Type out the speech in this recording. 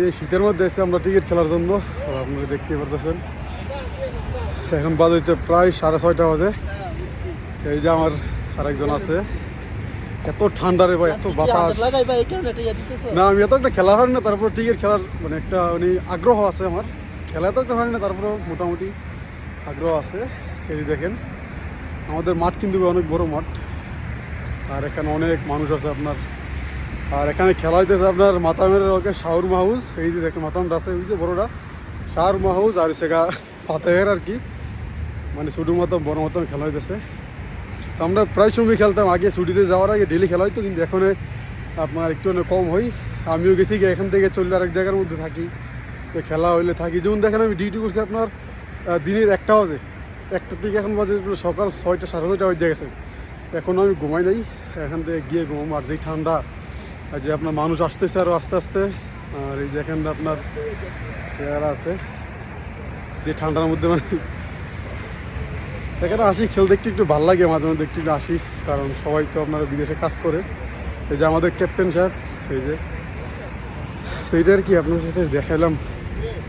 এই শীতের মধ্যে এসে আমরা টিকিট খেলার জন্য আপনারা দেখতে পারতেছেন। এখন বাজে হচ্ছে প্রায় সাড়ে ছয়টা বাজে। এই যে আমার আরেকজন আছে। এত ঠান্ডা রে ভাই এত বাতাস। না আমি এত একটা খেলা হয় না তারপর টিকিট খেলার মানে একটা মানে আগ্রহ আছে আমার। খেলা তো একটা হয় না তারপরেও মোটামুটি আগ্রহ আছে। এই দেখেন আমাদের মাঠ কিন্তু অনেক বড় মাঠ। আর এখানে অনেক মানুষ আছে আপনার। আর এখানে খেলা হইতেছে আপনার মাতামের ওকে শাহুর মাহুজ এই যে দেখেন মাতামটা আছে ওই যে বড়োটা শাহুর মাহুজ আর সেগা ফাতেহের আর কি। মানে মতন বড় মতন খেলা হইতেছে। তো আমরা প্রায় সময় খেলতাম, আগে ছুটিতে যাওয়ার আগে ডেলি খেলা হইতো, কিন্তু এখন আপনার একটু কম হই। আমিও গেছি এখান থেকে চললে আরেক জায়গার মধ্যে থাকি। তো খেলা হইলে থাকি। যেমন দেখেন, আমি ডিউটি করছি আপনার দিনের একটা বাজে। একটা থেকে এখন বাজে সকাল ছয়টা, সাড়ে ছয়টা বেজে গেছে। এখনও আমি ঘুমাই নাই। এখান থেকে গিয়ে ঘুমাবো। আর যেই ঠান্ডা আর যে আপনার মানুষ আসতেছে আরও আস্তে আস্তে। আর এই যে এখানটা আপনার প্লেয়ার আছে। যে ঠান্ডার মধ্যে মানে এখানে আসি খেল দেখতে একটু ভালো লাগে, মাঝে মধ্যে একটু একটু আসি, কারণ সবাই তো আপনার বিদেশে কাজ করে। এই যে আমাদের ক্যাপ্টেন সাহেব এই যে। সেইটা আর কি, আপনার সাথে দেখাইলাম।